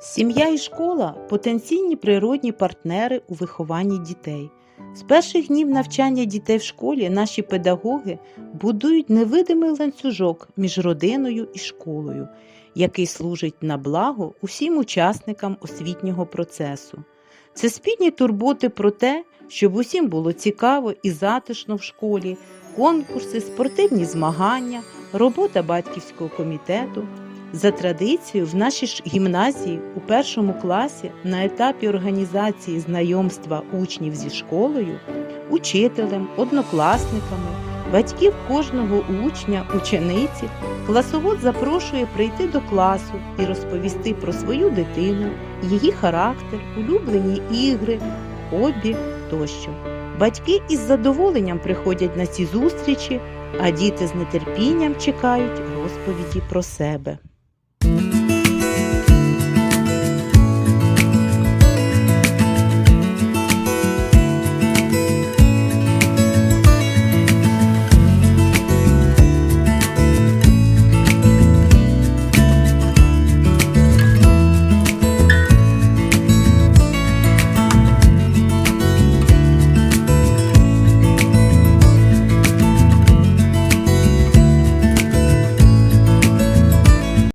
Сім'я і школа потенційні природні партнери у вихованні дітей. З перших днів навчання дітей в школі наші педагоги будують невидимий ланцюжок між родиною і школою, який служить на благо усім учасникам освітнього процесу. Це спільні турботи про те, щоб усім було цікаво і затишно в школі, конкурси, спортивні змагання, робота батьківського комітету. За традицією, в нашій ж гімназії у першому класі на етапі організації знайомства учнів зі школою, учителем, однокласниками, батьків кожного учня, учениці, класовод запрошує прийти до класу і розповісти про свою дитину, її характер, улюблені ігри, хобі тощо. Батьки із задоволенням приходять на ці зустрічі, а діти з нетерпінням чекають розповіді про себе.